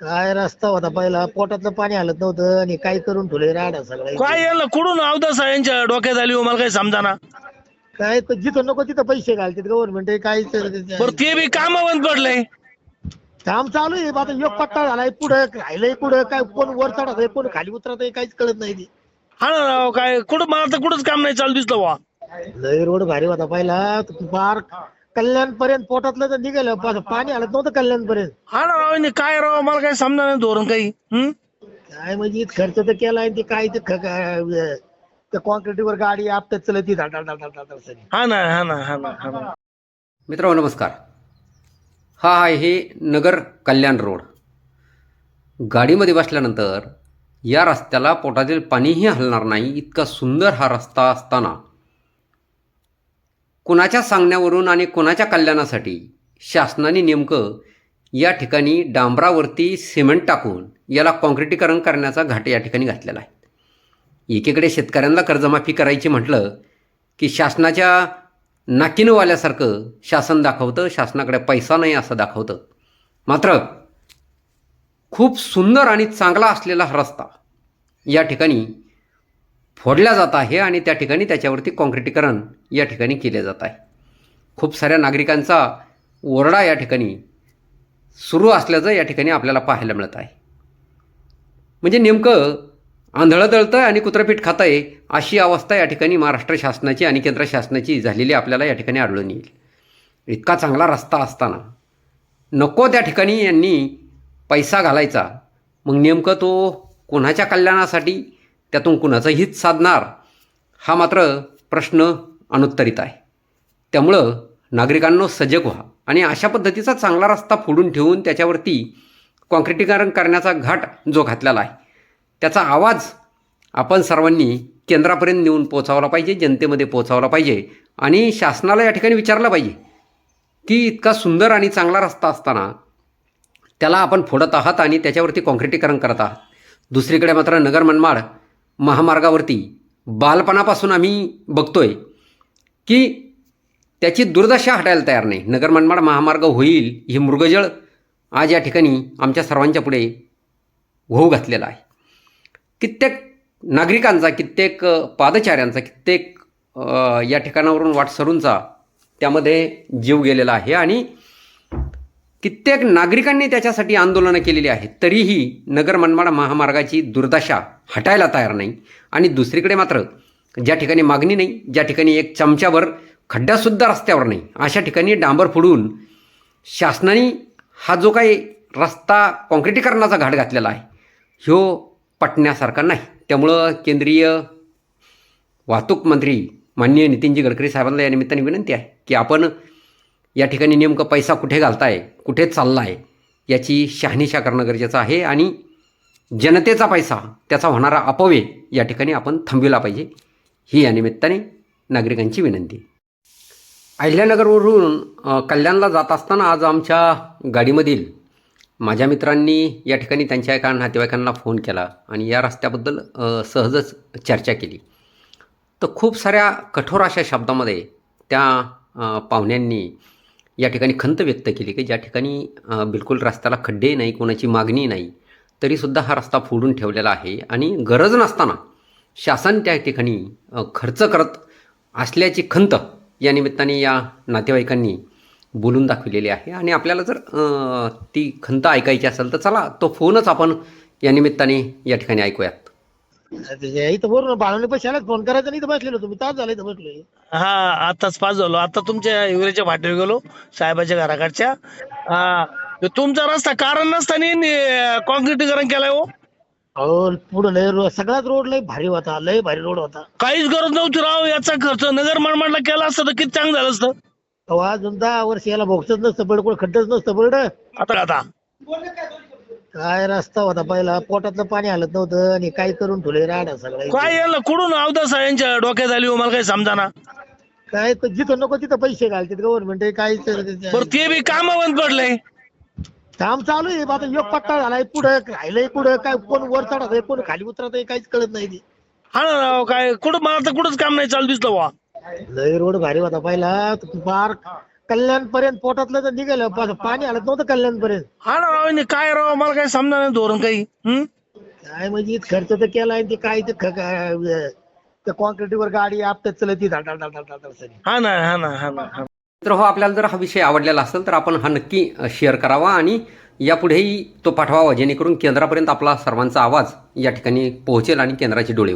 काय रस्ता होता पहिला? पोटातलं पाणी हलत नव्हतं आणि काय करून ठेवले राडा सगळं काय याला कुठून अवदास यांच्या डोक्यात आली हो? मला काही समजाना. काय तर जिथं नको तिथं पैसे घालतात गव्हर्नमेंट काय ते- बरं ते बी काम बंद पडलंय. काम चालू आहे आता योग पट्टा झालाय पुढं राहिलंय पुढं काय कोण वर चढत आहे कोण खाली उतरत आहे काहीच कळत नाही ते. हा ना राव काय कुठं मला तर कुठंच काम नाही चालू दिसलं वा लय रोड भारी होता पहिला पार कल्याण पर्यंत पोटातलं तर निघालं पा- पाणी हलत नव्हतं कल्याण पर्यंत हा ना राव काय राव मला काही समजा नाही धोरण काही? काय म्हणजे खर्च तर केलाय ते काय ते ख- ख- त्या कॉन्क्रीटीवर गाडी आपटत चलत ती धाड धाड धाड धाड धाड सगळी. हा ना हा ना हा ना हा ना मित्रांनो नमस्कार हा आहे नगर कल्याण रोड गाडीमध्ये बसल्यानंतर या रस्त्याला पोटातील पाणीही हलणार नाही इतका सुंदर हा रस्ता असताना कुणाच्या सांगण्यावरून आणि कुणाच्या कल्याणासाठी शासनाने नेमकं या ठिकाणी डांबरावरती सिमेंट टाकून याला काँक्रिटीकरण करण्याचा घाट या ठिकाणी घातलेला आहे. एकीकडे शेतकऱ्यांना कर्जमाफी करायची म्हटलं की शासनाच्या नाकीनं वाल्यासारखं शासन दाखवतं शासनाकडे पैसा नाही असं दाखवतं. मात्र खूप सुंदर आणि चांगला असलेला हा रस्ता या ठिकाणी फोडल्या जात आहे आणि त्या ठिकाणी त्याच्यावरती काँक्रिटीकरण या ठिकाणी केले जात आहे. खूप साऱ्या नागरिकांचा ओरडा या ठिकाणी सुरू असल्याचं या ठिकाणी आपल्याला पाहायला मिळत आहे. म्हणजे नेमकं आंधळं दळतं आणि कुत्रपीठ खातं आहे अशी अवस्था या ठिकाणी महाराष्ट्र शासनाची आणि केंद्र शासनाची झालेली आपल्याला या ठिकाणी आढळून येईल. इतका चांगला रस्ता असताना नको त्या ठिकाणी यांनी पैसा घालायचा. मग नेमकं तो कोणाच्या कल्याणासाठी त्यातून कुणाचं हित साधणार हा मात्र प्रश्न अनुत्तरित आहे. त्यामुळं नागरिकांनो सजग व्हा आणि अशा पद्धतीचा चांगला रस्ता फोडून ठेवून त्याच्यावरती कॉन्क्रिटीकरण करण्याचा घाट जो घातलेला आहे त्याचा आवाज आपण सर्वांनी केंद्रापर्यंत नेऊन पोचावला पाहिजे जनतेमध्ये पोचावला पाहिजे आणि शासनाला या ठिकाणी विचारलं पाहिजे की इतका सुंदर आणि चांगला रस्ता असताना त्याला आपण फोडत आहात आणि त्याच्यावरती कॉन्क्रिटीकरण करत आहात. दुसरीकडे मात्र नगर मनमाड महामार्गावरती बालपणापासून आम्ही बघतोय की त्याची दुर्दशा हटायला तयार नाही. नगर मनमाड महामार्ग होईल ही मृगजळ आज या ठिकाणी आमच्या सर्वांच्या पुढे होऊ घातलेला आहे. कित्येक नागरिकांचा कित्येक पादचाऱ्यांचा कित्येक या ठिकाणावरून वाटसरूंचा त्यामध्ये जीव गेलेला आहे आणि कित्येक नागरिकांनी त्याच्यासाठी आंदोलनं केलेली आहेत. तरीही नगर मनमाड महामार्गाची दुर्दशा हटायला तयार नाही. आणि दुसरीकडे मात्र ज्या ठिकाणी मागणी नाही ज्या ठिकाणी एक चमच्यावर खड्डासुद्धा रस्त्यावर नाही अशा ठिकाणी डांबर फोडून शासनाने हा जो काही रस्ता कॉन्क्रिटीकरणाचा घाट घातलेला आहे ह्यो पटण्यासारखा नाही. त्यामुळं केंद्रीय वाहतूक मंत्री माननीय नितीनजी गडकरी साहेबांना या निमित्ताने विनंती आहे की आपण या ठिकाणी नेमकं पैसा कुठे घालताय कुठे चालला आहे याची शहानिशा करणं गरजेचं आहे आणि जनतेचा पैसा त्याचा होणारा अपव्यय या ठिकाणी आपण थांबविला पाहिजे. ही या निमित्ताने नागरिकांची विनंती. अहिल्यानगरवरून कल्याणला जात असताना आज आमच्या गाडीमधील माझ्या मित्रांनी या ठिकाणी त्यांच्या एका नातेवाईकांना फोन केला आणि या रस्त्याबद्दल सहजच चर्चा केली. तर खूप साऱ्या कठोर अशा शब्दामध्ये त्या पाहुण्यांनी या ठिकाणी खंत व्यक्त केली की ज्या ठिकाणी बिलकुल रस्त्याला खड्डे नाही कोणाची मागणी नाही तरीसुद्धा हा रस्ता फोडून ठेवलेला आहे. आणि गरज नसताना शासन त्या ठिकाणी खर्च करत असल्याची खंत या निमित्ताने या नातेवाईकांनी बोलून दाखविलेली आहे. आणि आपल्याला जर ती खंत ऐकायची असेल तर चला तो फोनच आपण या निमित्ताने या ठिकाणी ऐकूयात. इथं बरोबर बाळवणे पैशालाच फोन करायचा नाही इथं बसलेलो तुम्ही तास झाला इथं बसलोय. हा आताच पास झालो. आता तुमच्या हिवरेच्या फाटीवर गेलो साहेबाच्या घराकडच्या. हा तुमचा रस्ता कारण नसताना कॉन्क्रिटीकरण केलाय हो. अहो पुढं लय रो- सगळाच रोड लय भारी होता लय भारी रोड होता. काहीच गरज नव्हती राव याचा खर्च. नगर मनमाडला केला असतं तर किती चांगलं झालं असतं. अहो अजून दहा वर्ष याला भोगतच नसतं कोण खड्डच नसतं पड आता आता? काय रस्ता होता पहिला? पोटातलं पाणी हलत नव्हतं आणि काय करून ठेवले राडा सगळं काय याला कुठून अवदास यांच्या डोक्यात आली हो? मला काही समजाना. काय तर जिथं नको तिथं पैसे घालतात गव्हर्नमेंट काय बरं ते बी काम बंद पडलंय. काम चालू आहे आता योग पट्टा झालाय पुढं राहिलंय पुढं काय कोण वर चढत आहे कोण खाली उतरत आहे काहीच कळत नाही ते. हा ना राव काय कुठं मला तर कुठंच काम नाही चालू दिसलं वा लय रोड भारी होता पहिला पार कल्याण पर्यंत पोटातलं तर निघालं पाणी आलं नव्हतं कल्याण पर्यंत हा ना राव काय राव मला काही समजा नाही धोरण काही? काय म्हणजे खर्च तर केला आणि ते काय ते ख- त्या कॉन्क्रीटवर गाडी आपटत चलत धाड धाड धाड धाड धाड सरी हा ना हा ना हा ना हा ना. तर हो आपल्याला जर हा विषय आवडलेला असेल तर आपण हा नक्की अ, शेअर करावा आणि यापुढेही तो पाठवावा जेणेकरून केंद्रापर्यंत आपला सर्वांचा आवाज या ठिकाणी पोहोचेल आणि केंद्राचे डोळे